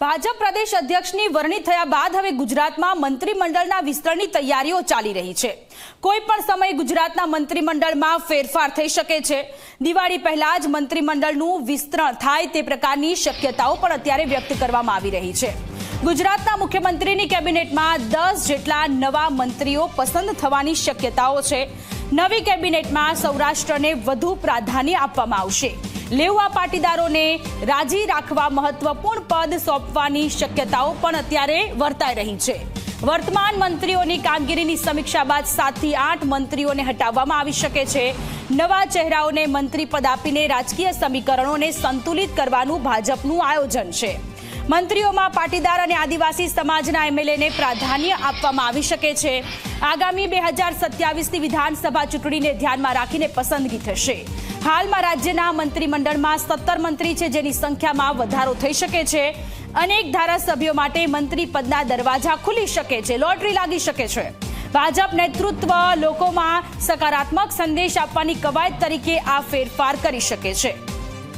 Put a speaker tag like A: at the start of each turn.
A: ભાજપ પ્રદેશ અધ્યક્ષની વરણી થયા બાદ હવે ગુજરાતમાં મંત્રીમંડળના વિસ્તરણની તૈયારીઓ ચાલી રહી છે. કોઈ પણ સમયે ગુજરાતના મંત્રીમંડળમાં ફેરફાર થઈ શકે છે. દિવાળી પહેલા જ મંત્રીમંડળનું વિસ્તરણ થાય તે પ્રકારની શક્યતાઓ પણ અત્યારે વ્યક્ત કરવામાં આવી રહી છે. ગુજરાતના મુખ્યમંત્રીની કેબિનેટમાં દસ જેટલા નવા મંત્રીઓ પસંદ થવાની શક્યતાઓ છે. નવી કેબિનેટમાં સૌરાષ્ટ્રને વધુ પ્રાધાન્ય આપવામાં આવશે. લેવા પાટીદારોને રાજી રાખવા મહત્વપૂર્ણ પદ સોંપવાની શક્યતાઓ પણ અત્યારે વર્તાઈ રહી છે. વર્તમાન મંત્રીઓની કામગીરીની સમીક્ષા બાદ સાતથી આઠ મંત્રીઓને હટાવવામાં આવી શકે છે. નવા ચહેરાઓને મંત્રી પદ આપીને રાજકીય સમીકરણોને સંતુલિત કરવાનું ભાજપનું આયોજન છે. મંત્રીઓમાં પાટીદાર અને આદિવાસી સમાજના એમએલએને પ્રાધાન્ય આપવામાં આવી શકે છે. આગામી બે હજાર સત્યાવીસની વિધાનસભા ચૂંટણીને ધ્યાનમાં રાખીને પસંદગી થશે. હાલમાં રાજ્યના મંત્રીમંડળમાં સત્તર મંત્રી છે, જેની સંખ્યામાં વધારો થઈ શકે છે. અનેક ધારાસભ્યો માટે મંત્રી પદના દરવાજા ખુલી શકે છે, લોટરી લાગી શકે છે. ભાજપ નેતૃત્વ લોકોમાં સકારાત્મક સંદેશ આપવાની કવાયત તરીકે આ ફેરફાર કરી શકે છે.